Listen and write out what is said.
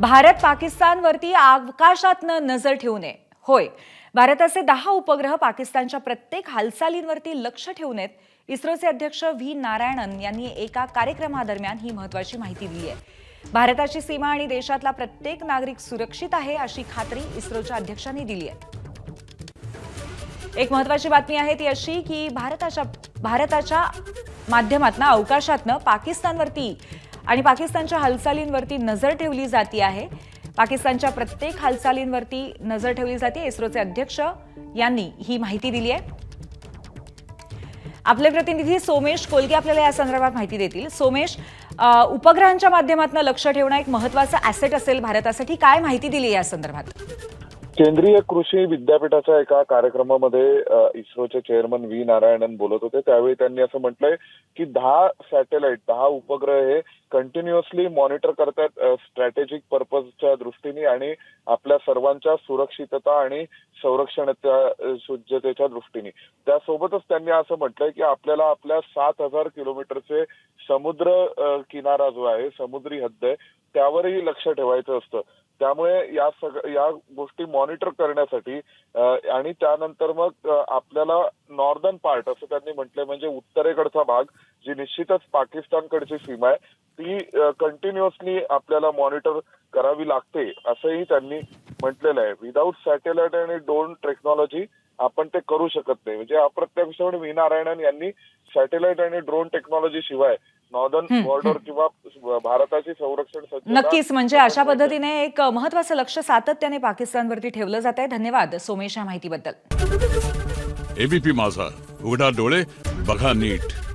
भारत पाकिस्तानवरती आकाशातनं नजर ठेवू नये. होय भारताचे दहा उपग्रह पाकिस्तानच्या प्रत्येक हालचालींवरती लक्ष ठेवू नयेत इस्रोचे अध्यक्ष व्ही नारायणन यांनी एका कार्यक्रमादरम्यान ही महत्वाची माहिती दिली आहे. भारताची सीमा आणि देशातला प्रत्येक नागरिक सुरक्षित आहे अशी खात्री इस्रोच्या अध्यक्षांनी दिली आहे. एक महत्वाची बातमी आहे ती अशी की भारताच्या भारताच्या माध्यमातनं अवकाशातनं पाकिस्तानवरती आणि पाकिस्तानच्या हालचालींवरती नजर ठेवली जाती आहे. पाकिस्तानच्या प्रत्येक हालचालींवरती नजर ठेवली जाते. इस्रोचे अध्यक्ष यांनी ही माहिती दिली आहे. आपले प्रतिनिधी सोमेश कोलगे आपल्याला या संदर्भात माहिती देतील. सोमेश उपग्रहांच्या माध्यमातून लक्ष ठेवणं एक महत्वाचं ॲसेट असेल भारतासाठी. काय माहिती दिली या संदर्भात? केंद्रीय कृषी विद्यापीठाच्या एका कार्यक्रमामध्ये इस्रोचे चेअरमन व्ही. नारायणन बोलत होते. त्यावेळी त्यांनी असं म्हटलंय की दहा सॅटेलाइट दहा उपग्रह हे कंटिन्युअसली मॉनिटर करतात स्ट्रॅटेजिक पर्पजच्या दृष्टीने आणि आपल्या सर्वांच्या सुरक्षितता आणि संरक्षणाच्या सुज्जतेच्या दृष्टीने. त्यासोबतच त्यांनी असं म्हटलंय की आपल्याला आपल्या सात हजार किलोमीटरचे समुद्र किनारा जो आहे समुद्री हद्द आहे त्यावरही लक्ष ठेवायचं असतं. त्यामुळे या सग या गोष्टी मॉनिटर करण्यासाठी आणि त्यानंतर मग आपल्याला नॉर्दर्न पार्ट असं त्यांनी म्हटलंय म्हणजे उत्तरेकडचा भाग जी निश्चितच पाकिस्तानकडची सीमा आहे ती कंटिन्युअसली आपल्याला मॉनिटर करावी लागते असंही त्यांनी म्हटलेलं आहे. विदाऊट सॅटेलाइट आणि ड्रोन टेक्नॉलॉजी आपण ते करू शकत नाही. म्हणजे अप्रत्यक्षपणे म्हणजे वी नारायणन यांनी सॅटेलाइट आणि ड्रोन टेक्नॉलॉजी शिवाय नॉर्दर्न बॉर्डर किंवा भारताची संरक्षण नक्कीच म्हणजे अशा पद्धतीने एक महत्वाचं लक्ष सातत्याने पाकिस्तानवरती ठेवलं जात आहे धन्यवाद सोमेश या माहितीबद्दल. एबीपी माझा. उघडा डोळे बघा नीट.